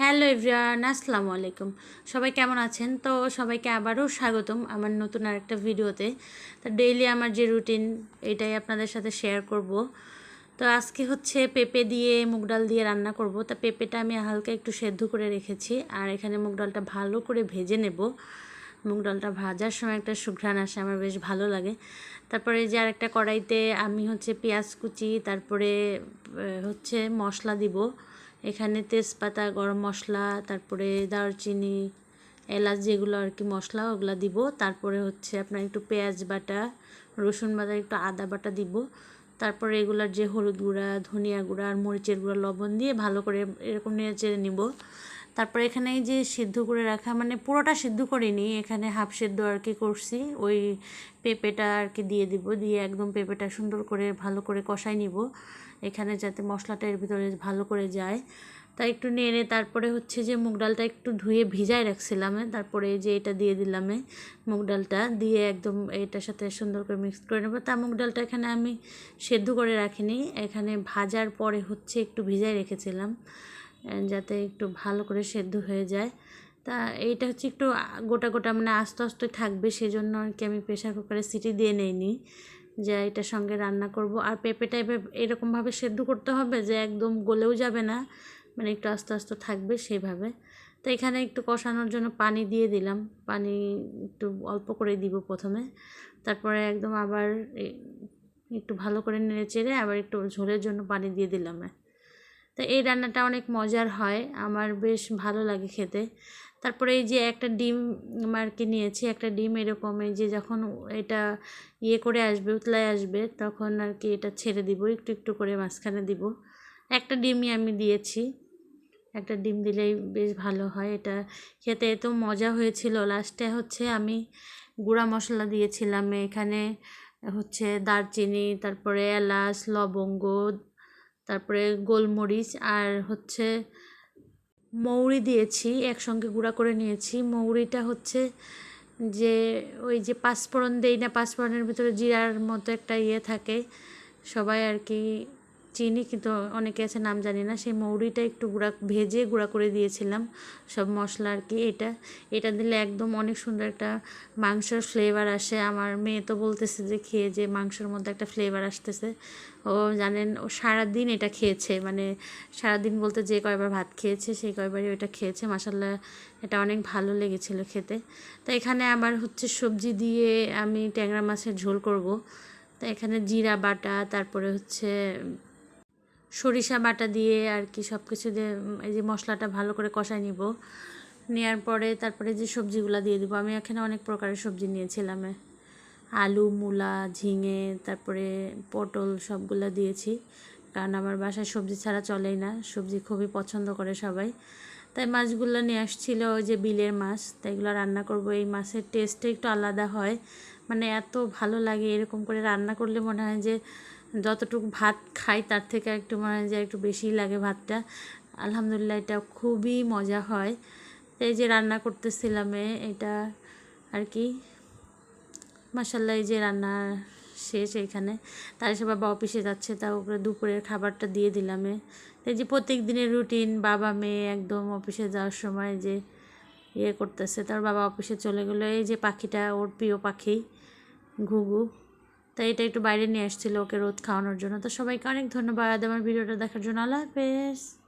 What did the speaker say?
Hello everyone, আসসালামু আলাইকুম। সবাই কেমন আছেন? তো সবাইকে আবারও স্বাগতম আমার নতুন আরেকটা ভিডিওতে। তো ডেইলি আমার যে রুটিন এটাই আপনাদের সাথে শেয়ার করব। তো আজকে হচ্ছে পেঁপে দিয়ে মুগ ডাল দিয়ে রান্না করব। তা পেঁপেটা আমি হালকা একটু সেদ্ধ করে রেখেছি আর এখানে মুগ ডালটা ভালো করে ভেজে নেব। মুগ ডালটা ভাজার সময় একটা সুঘ্রাণ আসে, আমার বেশ ভালো লাগে। তারপরে যে আরেকটা কড়াইতে আমি হচ্ছে পেঁয়াজ কুচি, তারপরে হচ্ছে মশলা দিব। এখানে তেজপাতা, গরম মশলা, তারপরে দারচিনি, এলাচ যেগুলো আর কি মশলা, ওগুলো দিব। তারপরে হচ্ছে আপনার একটু পেঁয়াজ বাটা, রসুন বাটা, একটু আদা বাটা দিব। তারপরে এগুলার যে হলুদ গুঁড়া, ধনিয়া গুঁড়া আর মরিচের গুঁড়া, লবণ দিয়ে ভালো করে এরকম নেড়ে চেড়ে নিব। তারপরে এখানে যে সিদ্ধ করে রাখা মানে পুরোটা সিদ্ধ করিনি, এখানে হাফ সিদ্ধ আর কি করছি। ওই পেঁপেটা আর কি দিয়ে দিব, দিয়ে একদম পেঁপেটা সুন্দর করে ভালো করে কষাই নিব। এখানে যাতে মশলাটা এর ভিতরে ভালো করে যায়। তা একটু নেড়ে তারপরে হচ্ছে যে মুগ ডালটা একটু ধুয়ে ভিজাই রাখছিলাম। তারপরে যে এটা দিয়ে দিলাম মুগ ডালটা, দিয়ে একদম এটার সাথে সুন্দর করে মিক্স করে নেব। তা মুগ ডালটা এখানে আমি সেদ্ধ করে রাখিনি। এখানে ভাজার পরে হচ্ছে একটু ভিজাই রেখেছিলাম। যাতে একটু ভালো করে সেদ্ধ হয়ে যায়। তা এইটা হচ্ছে একটু গোটা গোটা মানে আস্তে আস্তে থাকবে, সেজন্য আর কি আমি প্রেশার কুকারে সিটি দিয়ে নেইনি যে এটার সঙ্গে রান্না করব। আর পেঁপেটা এবার এরকমভাবে সেদ্ধ করতে হবে যে একদম গলেও যাবে না মানে একটু আস্তে আস্তে থাকবে সেভাবে। তো এখানে একটু কষানোর জন্য পানি দিয়ে দিলাম, পানি একটু অল্প করে দিব প্রথমে। তারপরে একদম আবার একটু ভালো করে নেড়ে চেড়ে আবার একটু ঝোলের জন্য পানি দিয়ে দিলাম। তো এই রান্নাটা অনেক মজার হয়। আমার বেশ ভালো লাগে খেতে। তারপরে এই যে একটা ডিম আর কি নিয়েছি, একটা ডিম এরকম এই যে যখন এটা ইয়ে করে আসবে, উতলায় আসবে, তখন আর কি এটা ছেড়ে দিব, একটু একটু করে মাঝখানে দিব। একটা ডিমই আমি দিয়েছি। একটা ডিম দিলেই বেশ ভালো হয়। এটা খেতে এত মজা হয়েছিল। লাস্টে হচ্ছে আমি গুঁড়া মশলা দিয়েছিলাম। এখানে হচ্ছে দারচিনি, তারপরে এলাচ, লবঙ্গ তারপরে গোলমরিচ আর হচ্ছে মৌরি দিয়েছি, একসঙ্গে গুঁড়া করে নিয়েছি। মৌরিটা হচ্ছে যে ওই যে পাঁচফোড়ন দেই না, পাঁচফোড়নের ভিতরে জিরার মতো একটা ইয়ে থাকে। সবাই আর কি চিনি কিন্তু অনেকে আছে, নাম জানি না। সেই মৌরিটা একটু গুঁড়া, ভেজে গুঁড়া করে দিয়েছিলাম সব মশলা আর কি এটা। এটা দিলে একদম অনেক সুন্দর একটা মাংসের ফ্লেভার আসে। আমার মেয়ে তো বলতেছে যে খেয়ে যে মাংসের মধ্যে একটা ফ্লেভার আসতেছে। ও জানেন, ও সারাদিন এটা খেয়েছে। মানে সারাদিন বলতে যে কয়বার ভাত খেয়েছে, সেই কয়বারই ওটা খেয়েছে। মাসাল্লাহ এটা অনেক ভালো লেগেছিল খেতে। তো এখানে আবার হচ্ছে সবজি দিয়ে আমি ট্যাংরা মাছের ঝোল করব। তো এখানে জিরা, বাটা, তারপরে হচ্ছে সরিষা বাটা দিয়ে আর কি সব কিছু দিয়ে এই যে মশলাটা ভালো করে কষাই নিব। নেওয়ার পরে তারপরে যে সবজিগুলো দিয়ে দিব। আমি এখানে অনেক প্রকারের সবজি নিয়েছিলাম। আলু, মূলা, ঝিঙে, তারপরে পটল সবগুলো দিয়েছি। কারণ আমার বাসায় সবজি ছাড়া চলেই না। সবজি খুবই পছন্দ করে সবাই। তাই মাছগুলো নিয়ে আসছিল ওই যে বিলের মাছ। তাই এগুলো রান্না করব। এই মাছের টেস্টটা একটু আলাদা হয়। মানে এত ভালো লাগে এরকম করে রান্না করলে মনে হয় যে যতটুকু ভাত খাই, তার থেকে একটু মনে যে একটু বেশিই লাগে ভাতটা। আলহামদুলিল্লাহ এটা খুবই মজা হয়। এই যে রান্না করতেছিলাম এটা আর কি। মাসাল্লাহ এই যে রান্না শেষ এইখানে তার সে বাবা অফিসে যাচ্ছে তা ওকে দুপুরের খাবারটা দিয়ে দিলাম। এই যে প্রত্যেক দিনের রুটিন বাবা, মেয়ে একদম অফিসে যাওয়ার সময় যে ইয়ে করতেছে, তার বাবা অফিসে চলে গেলো। এই যে পাখিটা, ওর প্রিয় পাখি, ঘুঘু। তাই এটা একটু বাইরে নিয়ে আসছিল ওকে রোদ খাওয়ানোর জন্য। তো সবাইকে অনেক ধন্যবাদ আমার ভিডিওটা দেখার জন্য। আল্লাহ হাফেজ।